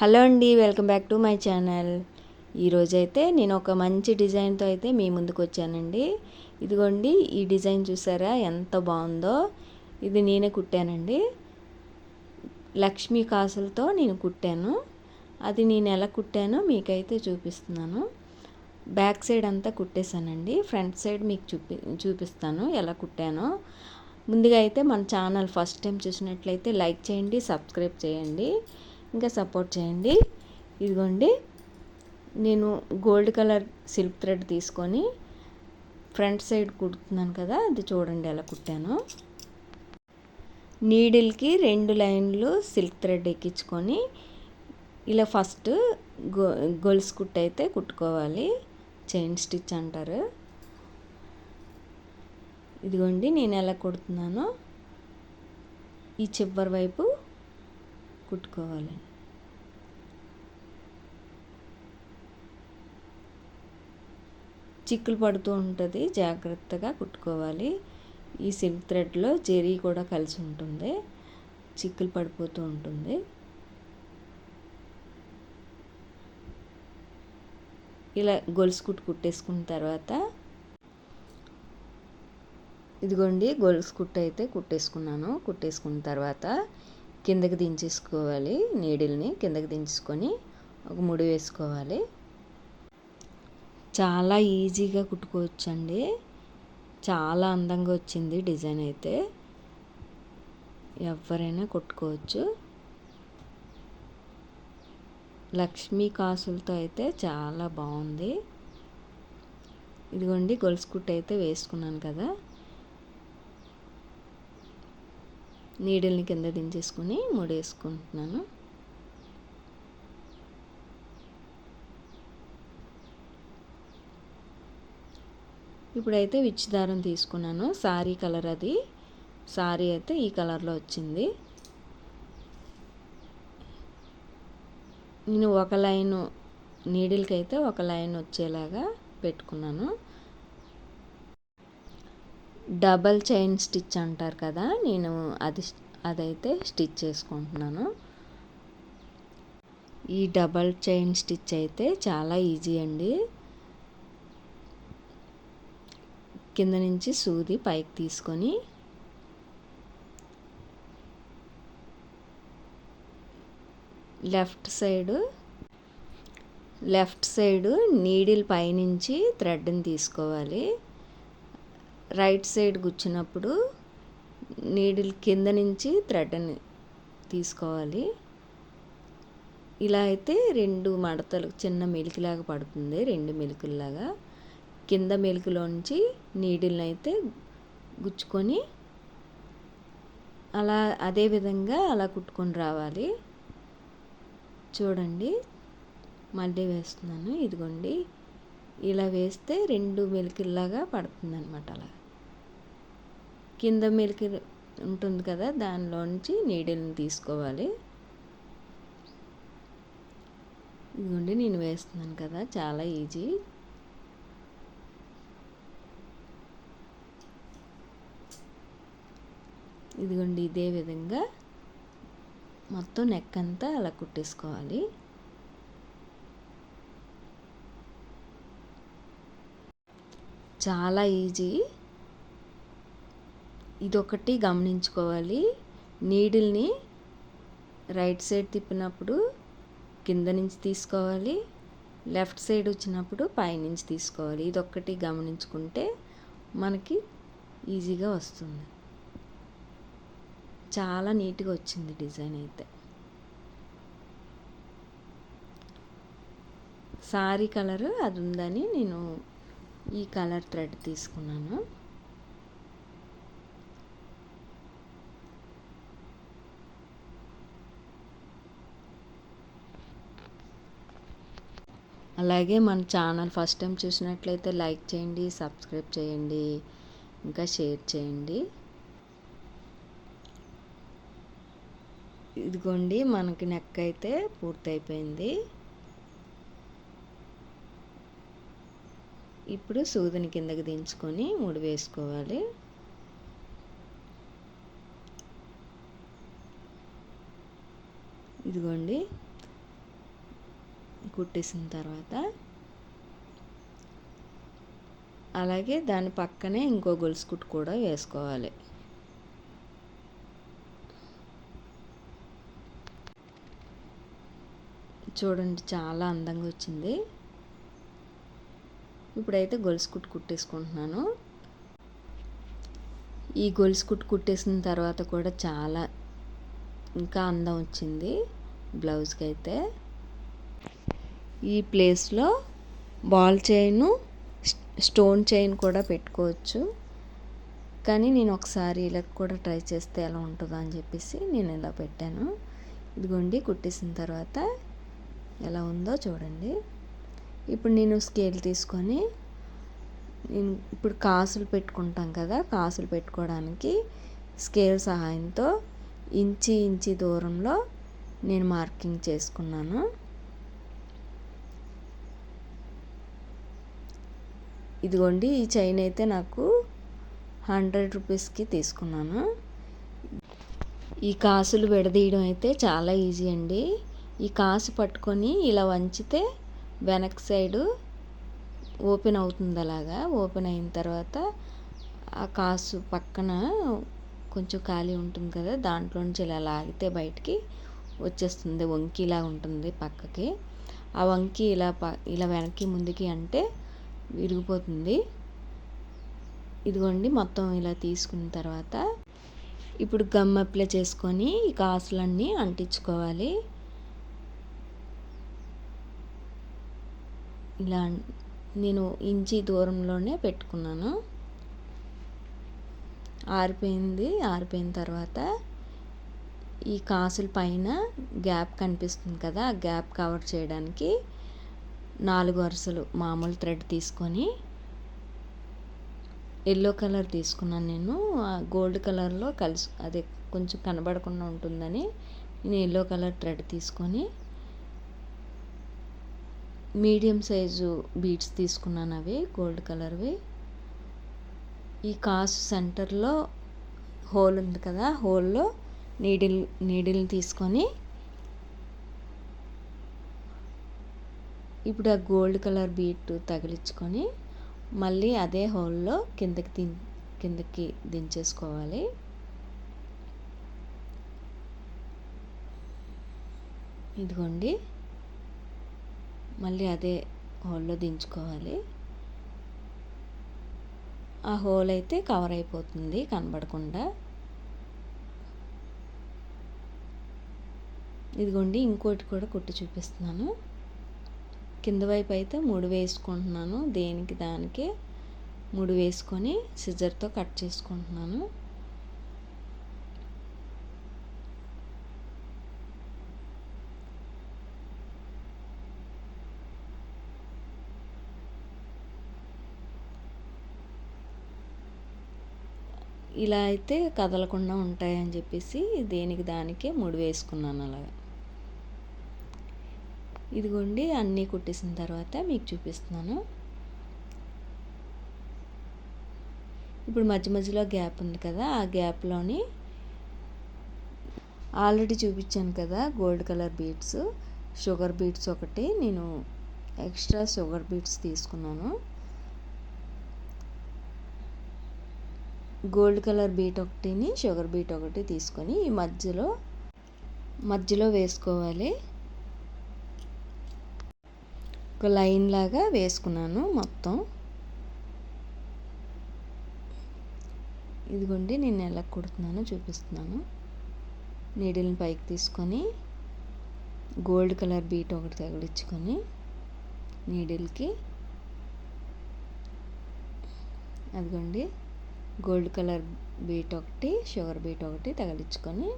Hello అండి welcome back to my channel. ఈరోజైతే నేను ఒక మంచి డిజైన్తో అయితే మీ ముందుకు వచ్చానండి. ఇదిగోండి ఈ డిజైన్ చూసారా ఎంత బాగుందో. ఇది నేనే కుట్టానండి. లక్ష్మీ కాసులతో నేను కుట్టాను. అది నేను ఎలా కుట్టానో మీకైతే చూపిస్తున్నాను. బ్యాక్ సైడ్ అంతా కుట్టేశానండి. ఫ్రంట్ సైడ్ మీకు చూపి చూపిస్తాను ఎలా కుట్టానో. ముందుగా అయితే మన ఛానల్ ఫస్ట్ టైం చూసినట్లయితే లైక్ చేయండి సబ్స్క్రైబ్ చేయండి. ఇంకా సపోర్ట్ చేయండి. ఇదిగోండి నేను గోల్డ్ కలర్ సిల్క్ థ్రెడ్ తీసుకొని ఫ్రంట్ సైడ్ కుడుతున్నాను కదా అది చూడండి ఎలా కుట్టాను. నీడిల్కి రెండు లైన్లు సిల్క్ థ్రెడ్ ఎక్కించుకొని ఇలా ఫస్ట్ గో గొలుసు కుట్టు అయితే కుట్టుకోవాలి. చైన్ స్టిచ్ అంటారు. ఇదిగోండి నేను ఎలా కుడుతున్నానో. ఈ చివరి వైపు కుట్టుకోవాలి చిక్కులు పడుతూ ఉంటుంది జాగ్రత్తగా కుట్టుకోవాలి. ఈ సిల్క్ థ్రెడ్లో జెరీ కూడా కలిసి ఉంటుంది చిక్కులు పడిపోతూ ఉంటుంది. ఇలా గొలుసు కుట్టు కుట్టేసుకున్న తర్వాత ఇదిగోండి గొలుసు కుట్టు అయితే కుట్టేసుకున్నాను. కుట్టేసుకున్న తర్వాత కిందకి దించేసుకోవాలి నీడిల్ని కిందకి దించుకొని ఒక ముడి వేసుకోవాలి. చాలా ఈజీగా కుట్టుకోవచ్చండి. చాలా అందంగా వచ్చింది డిజైన్ అయితే. ఎవరైనా కుట్టుకోవచ్చు. లక్ష్మీ కాసులతో అయితే చాలా బాగుంది. ఇదిగోండి గొలుసు కుట్టు అయితే వేసుకున్నాను కదా. నీడిల్ని కింద దించేసుకుని ముడేసుకుంటున్నాను. ఇప్పుడైతే విచ్ దారం తీసుకున్నాను. సారీ కలర్ అది. సారీ అయితే ఈ కలర్లో వచ్చింది. నేను ఒక లైన్ నీడిల్కి అయితే ఒక లైన్ వచ్చేలాగా పెట్టుకున్నాను. డబల్ చైన్ స్టిచ్ అంటారు కదా నేను అది అదైతే స్టిచ్ చేసుకుంటున్నాను. ఈ డబల్ చైన్ స్టిచ్ అయితే చాలా ఈజీ అండి. కింద నుంచి సూది పైకి తీసుకొని left side left side needle పైనుంచి థ్రెడ్ని తీసుకోవాలి. రైట్ సైడ్ గుచ్చినప్పుడు నీడిల్ కింద నుంచి థ్రెడ్ని తీసుకోవాలి. ఇలా అయితే రెండు మడతలు చిన్న మెలికిలాగా పడుతుంది రెండు మెలికల్లాగా. కింద మెలికలోంచి నీడిల్ని అయితే గుచ్చుకొని అలా అదే విధంగా అలా కుట్టుకొని రావాలి. చూడండి మళ్ళీ వేస్తున్నాను. ఇదిగోండి ఇలా వేస్తే రెండు మెలికల్లాగా పడుతుంది అనమాట అలా కింద మిల్క్ ఉంటుంది కదా దానిలోంచి నీడిల్ని తీసుకోవాలి. ఇదిగోండి నేను వేస్తున్నాను కదా చాలా ఈజీ. ఇదిగోండి ఇదే విధంగా మొత్తం నెక్ అంతా అలా కుట్టేసుకోవాలి. చాలా ఈజీ. ఇదొకటి గమనించుకోవాలి. నీడిల్ని రైట్ సైడ్ తిప్పినప్పుడు కింద నుంచి తీసుకోవాలి. లెఫ్ట్ సైడ్ వచ్చినప్పుడు పైనుంచి తీసుకోవాలి. ఇదొక్కటి గమనించుకుంటే మనకి ఈజీగా వస్తుంది. చాలా నీట్గా వచ్చింది డిజైన్ అయితే. సారీ కలర్ అది ఉందని నేను ఈ కలర్ థ్రెడ్ తీసుకున్నాను. అలాగే మన ఛానల్ ఫస్ట్ టైం చూసినట్లయితే లైక్ చేయండి సబ్స్క్రైబ్ చేయండి ఇంకా షేర్ చేయండి. ఇదిగోండి మనకి నెక్ అయితే పూర్తయిపోయింది. ఇప్పుడు సూదిని కిందకి దించుకొని ముడి వేసుకోవాలి. ఇదిగోండి కుట్టేసిన తర్వాత అలాగే దాని పక్కనే ఇంకో గొలుసు కుట్టు కూడా వేసుకోవాలి. చూడండి చాలా అందంగా వచ్చింది. ఇప్పుడైతే గొలుసు కుట్టు కుట్టేసుకుంటున్నాను. ఈ గొలుసు కుట్టు కుట్టేసిన తర్వాత కూడా చాలా ఇంకా అందం వచ్చింది. బ్లౌజ్కి అయితే ఈ ప్లేస్లో బాల్ చైను స్టోన్ చైన్ కూడా పెట్టుకోవచ్చు. కానీ నేను ఒకసారి ఇలా కూడా ట్రై చేస్తే ఎలా ఉంటుందో అని చెప్పేసి నేను ఇలా పెట్టాను. ఇదిగోండి కుట్టేసిన తర్వాత ఎలా ఉందో చూడండి. ఇప్పుడు నేను స్కేల్ తీసుకొని నేను ఇప్పుడు కాసులు పెట్టుకుంటాం కదా కాసులు పెట్టుకోవడానికి స్కేల్ సహాయంతో ఇంచి ఇంచి దూరంలో నేను మార్కింగ్ చేసుకున్నాను. ఇదిగోండి ఈ చైన్ అయితే నాకు హండ్రెడ్ రూపీస్కి తీసుకున్నాను. ఈ కాసులు విడదీయడం అయితే చాలా ఈజీ అండి. ఈ కాసు పట్టుకొని ఇలా వంచితే వెనక్ సైడు ఓపెన్ అవుతుంది అలాగా. ఓపెన్ అయిన తర్వాత ఆ కాసు పక్కన కొంచెం ఖాళీ ఉంటుంది కదా దాంట్లో నుంచి ఇలా లాగితే బయటికి వచ్చేస్తుంది వంకీలా ఉంటుంది పక్కకి. ఆ వంకి ఇలా ప ఇలా వెనక్కి ముందుకి అంటే విరిగిపోతుంది ఇదిగోండి మొత్తం ఇలా తీసుకున్న తర్వాత ఇప్పుడు గమ్ అప్లై చేసుకొని ఈ కాసులన్నీ అంటించుకోవాలి. ఇలా నేను ఇంచి దూరంలోనే పెట్టుకున్నాను. ఆరిపోయింది ఆరిపోయిన తర్వాత ఈ కాసుల పైన గ్యాప్ కనిపిస్తుంది కదా ఆ గ్యాప్ కవర్ చేయడానికి నాలుగు వరుసలు మామూలు థ్రెడ్ తీసుకొని ఎల్లో కలర్ తీసుకున్నాను నేను. గోల్డ్ కలర్లో కలిసి అదే కొంచెం కనబడకుండా ఉంటుందని నేను ఎల్లో కలర్ థ్రెడ్ తీసుకొని మీడియం సైజు బీడ్స్ తీసుకున్నాను అవి గోల్డ్ కలర్వి. ఈ కాసు సెంటర్లో హోల్ ఉంది కదా హోల్లో నీడిల్ నీడిల్ని తీసుకొని ఇప్పుడు ఆ గోల్డ్ కలర్ బీట్ తగిలించుకొని మళ్ళీ అదే హోల్లో కిందకి దిం కిందకి దించేసుకోవాలి. ఇదిగోండి. మళ్ళీ అదే హోల్లో దించుకోవాలి. ఆ హోల్ అయితే కవర్ అయిపోతుంది కనబడకుండా. ఇదిగోండి ఇంకోటి కూడా కుట్టి చూపిస్తున్నాను. కింద వైపు అయితే మూడు వేసుకుంటున్నాను దేనికి దానికి మూడు వేసుకొని సిజర్తో కట్ చేసుకుంటున్నాను. ఇలా అయితే కదలకుండా ఉంటాయని చెప్పేసి దేనికి దానికే ముడి వేసుకున్నాను అలాగా. ఇదిగోండి అన్నీ కుట్టేసిన తర్వాత మీకు చూపిస్తున్నాను. ఇప్పుడు మధ్య మధ్యలో గ్యాప్ ఉంది కదా ఆ గ్యాప్లోని ఆల్రెడీ చూపించాను కదా gold colour beads sugar beads ఒకటి నేను ఎక్స్ట్రా షుగర్ బీడ్స్ తీసుకున్నాను. గోల్డ్ కలర్ బీట్ ఒకటిని షుగర్ బీట్ ఒకటి తీసుకొని ఈ మధ్యలో మధ్యలో వేసుకోవాలి. ఒక లైన్ లాగా వేసుకున్నాను మొత్తం. ఇదిగోండి నేను ఎలా కుడుతున్నానో చూపిస్తున్నాను. నీడిల్ని పైకి తీసుకొని గోల్డ్ కలర్ బీట్ ఒకటి తగిలించుకొని నీడిల్కి అదిగోండి గోల్డ్ కలర్ బీట్ ఒకటి షుగర్ బీట్ ఒకటి తగిలించుకొని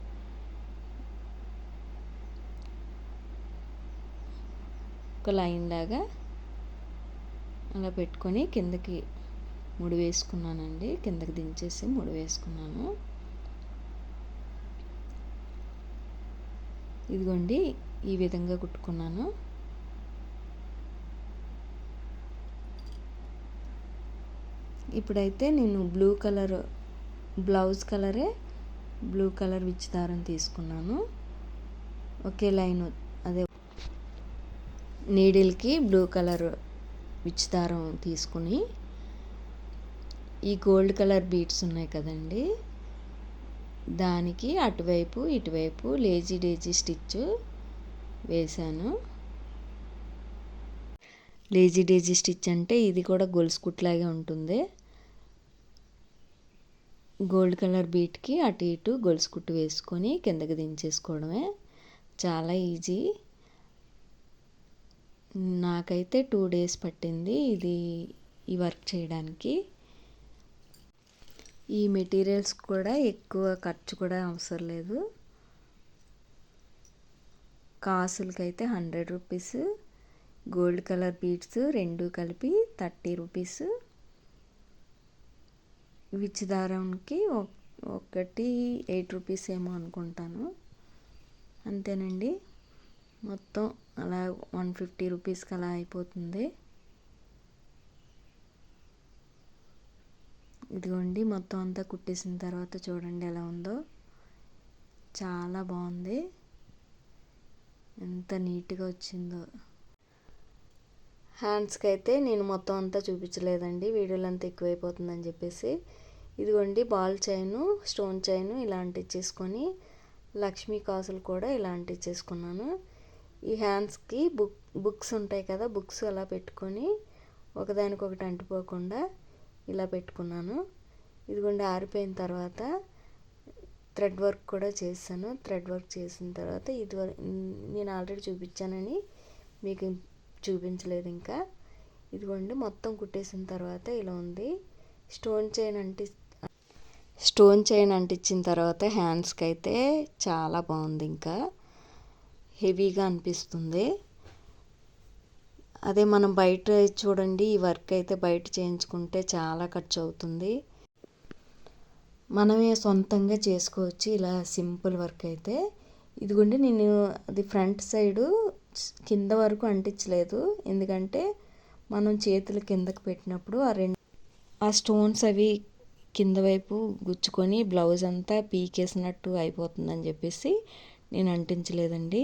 ఒక లైన్ లాగా అలా పెట్టుకొని కిందకి ముడి వేసుకున్నానండి. కిందకి దించేసి ముడి వేసుకున్నాను. ఇదిగోండి ఈ విధంగా కుట్టుకున్నాను. ఇప్పుడైతే నేను బ్లూ కలర్ బ్లౌజ్ కలరే బ్లూ కలర్ విచ్ దారం తీసుకున్నాను. ఒకే లైన్ నీడిల్కి బ్లూ కలర్ విచ్ దారం తీసుకుని ఈ గోల్డ్ కలర్ బీట్స్ ఉన్నాయి కదండి. దానికి అటువైపు ఇటువైపు లేజీ డేజీ స్టిచ్ వేశాను. లేజీ డేజీ స్టిచ్ అంటే ఇది కూడా గొలుసు కుట్లాగే ఉంటుంది. గోల్డ్ కలర్ బీట్కి అటు ఇటు గొలుసు కుట్టు వేసుకొని కిందకి దించేసుకోవడమే. చాలా ఈజీ. నాకైతే టూ డేస్ పట్టింది ఇది ఈ వర్క్ చేయడానికి. ఈ మెటీరియల్స్ కూడా ఎక్కువ ఖర్చు కూడా అవసరం లేదు. కాసులకైతే hundred rupees gold colour beads రెండు కలిపి థర్టీ రూపీస్. విచ్ దారంకి ఒకటి ఎయిట్ రూపీస్ ఏమో అనుకుంటాను. అంతేనండి. మొత్తం అలా వన్ ఫిఫ్టీ రూపీస్కి అలా అయిపోతుంది. ఇదిగోండి మొత్తం అంతా కుట్టేసిన తర్వాత చూడండి ఎలా ఉందో. చాలా బాగుంది. ఎంత నీట్గా వచ్చిందో. హ్యాండ్స్కి అయితే నేను మొత్తం అంతా చూపించలేదండి. వీడియోలు అంతా ఎక్కువైపోతుందని చెప్పేసి. ఇదిగోండి బాల్ చైను స్టోన్ చైను ఇలాంటివి చేసుకొని లక్ష్మీ కాసులు కూడా ఇలాంటివి చేసుకున్నాను ఈ హ్యాండ్స్కి బుక్ బుక్స్ ఉంటాయి కదా బుక్స్ అలా పెట్టుకొని ఒకదానికొకటి అంటిపోకుండా ఇలా పెట్టుకున్నాను. ఇదిగోండి ఆరిపోయిన తర్వాత థ్రెడ్ వర్క్ కూడా చేశాను. థ్రెడ్ వర్క్ చేసిన తర్వాత ఇది నేను ఆల్రెడీ చూపించానని మీకు చూపించలేదు ఇంకా. ఇదిగోండి మొత్తం కుట్టేసిన తర్వాత ఇలా ఉంది. స్టోన్ చైన్ అంటి స్టోన్ చైన్ అంటించిన తర్వాత హ్యాండ్స్కి అయితే చాలా బాగుంది ఇంకా. హెవీగా అనిపిస్తుంది. అదే మనం బయట చూడండి ఈ వర్క్ అయితే బయట చేయించుకుంటే చాలా ఖర్చు అవుతుంది మనమే సొంతంగా చేసుకోవచ్చు ఇలా సింపుల్ వర్క్ అయితే. ఇదిగోండి నేను అది ఫ్రంట్ సైడు కింద వరకు అంటించలేదు. ఎందుకంటే మనం చేతులు కిందకు పెట్టినప్పుడు ఆ రెండు ఆ స్టోన్స్ అవి కింద వైపు గుచ్చుకొని బ్లౌజ్ అంతా పీకేసినట్టు అయిపోతుందని చెప్పేసి నేను అంటించలేదండి.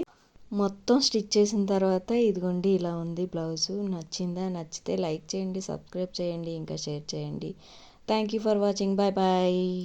మొత్తం స్టిచ్ చేసిన తర్వాత ఇదిగోండి ఇలా ఉంది బ్లౌజు. నచ్చిందా? నచ్చితే లైక్ చేయండి సబ్స్క్రైబ్ చేయండి ఇంకా షేర్ చేయండి. Thank you for watching. Bye bye.